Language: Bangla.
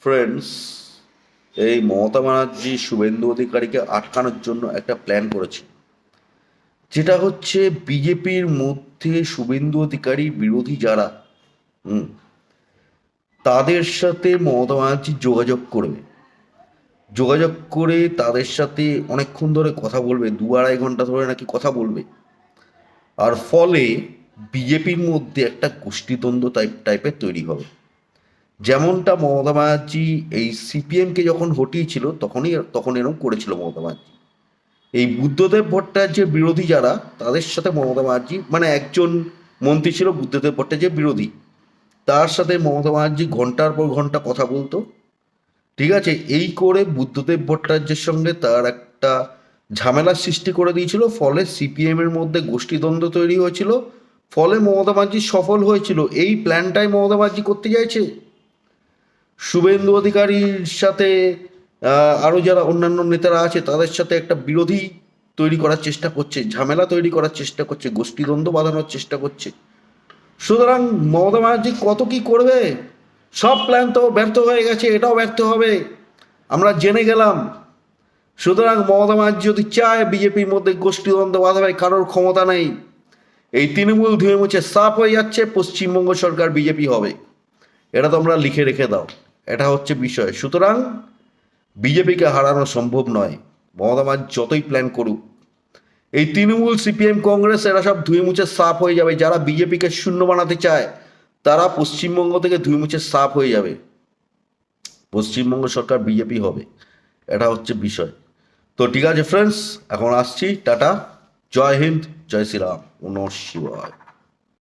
ফ্রেন্ডস এই মমতা ব্যানার্জি, শুভেন্দু অধিকারীকে আটকানোর জন্য একটা প্ল্যান করেছে। যেটা হচ্ছে বিজেপির মধ্যে শুভেন্দু অধিকারী বিরোধী যারা, হুম, তাদের সাথে মমতা ব্যানার্জি যোগাযোগ করবে। যোগাযোগ করে তাদের সাথে অনেকক্ষণ ধরে কথা বলবে, দু আড়াই ঘণ্টা ধরে নাকি কথা বলবে। আর ফলে বিজেপির মধ্যে একটা গোষ্ঠীদ্বন্দ্ব টাইপ টাইপের তৈরি হবে। যেমনটা মমতা ব্যানার্জি এই সিপিএমকে যখন হটিয়েছিল, তখনই তখন এরকম করেছিল মমতা ব্যানার্জি। এই বুদ্ধদেব ভট্টাচার্যের বিরোধী যারা, তাদের সাথে মমতা ব্যানার্জি মানে একজন মন্ত্রী ছিল বুদ্ধদেব ভট্টাচার্যের বিরোধী। তার সাথে মমতা ব্যানার্জি ঘণ্টার পর ঘণ্টা কথা বলতো। ঠিক আছে, এই করে বুদ্ধদেব ভট্টাচার্যের সঙ্গে তার একটা ঝামেলার সৃষ্টি করে দিয়েছিল, ফলে সিপিএম এর মধ্যে গোষ্ঠীদ্বন্দ্ব তৈরি হয়েছিল, ফলে মমতা ব্যানার্জি সফল হয়েছিল। এই প্ল্যানটাই মমতা ব্যানার্জি করতে চাইছে? শুভেন্দু অধিকারীর সাথে আহ, আরও যারা অন্যান্য নেতারা আছে তাদের সাথে একটা বিরোধী তৈরি করার চেষ্টা করছে ঝামেলা তৈরি করার চেষ্টা করছে গোষ্ঠীদ্বন্দ্ব বাঁধানোর চেষ্টা করছে। সুতরাং মমতা ব্যানার্জি কত কি করবে? সব প্ল্যান তো ব্যর্থ হয়ে গেছে এটাও ব্যর্থ হবে। আমরা জেনে গেলাম। সুতরাং মমতা ব্যানার্জি যদি চায় বিজেপির মধ্যে গোষ্ঠীদ্বন্দ্ব বাঁধাবে কারোর ক্ষমতা নেই। এই তৃণমূল ধুয়ে মুছে সাফ হয়ে যাচ্ছে পশ্চিমবঙ্গ সরকার বিজেপি হবে। এটা তোমরা লিখে রেখে দাও। এটা হচ্ছে বিষয়। সুতরাং বিজেপিকে হারানো সম্ভব নয়। মমতা ব্যানার্জি যতই প্ল্যান করুক। এই তৃণমূল, সিপিএম, কংগ্রেস, এরা সব ধুয়ে মুছে সাফ হয়ে যাবে। যারা বিজেপিকে শূন্য বানাতে চায়, তারা পশ্চিমবঙ্গ থেকে ধুয়ে মুছে সাফ হয়ে যাবে। পশ্চিমবঙ্গ সরকার বিজেপি হবে। এটা হচ্ছে বিষয়। তো ঠিক আছে ফ্রেন্ডস এখন আসছি। টাটা। জয় হিন্দ, জয় শ্রীরাম। ও নমঃ শিবায়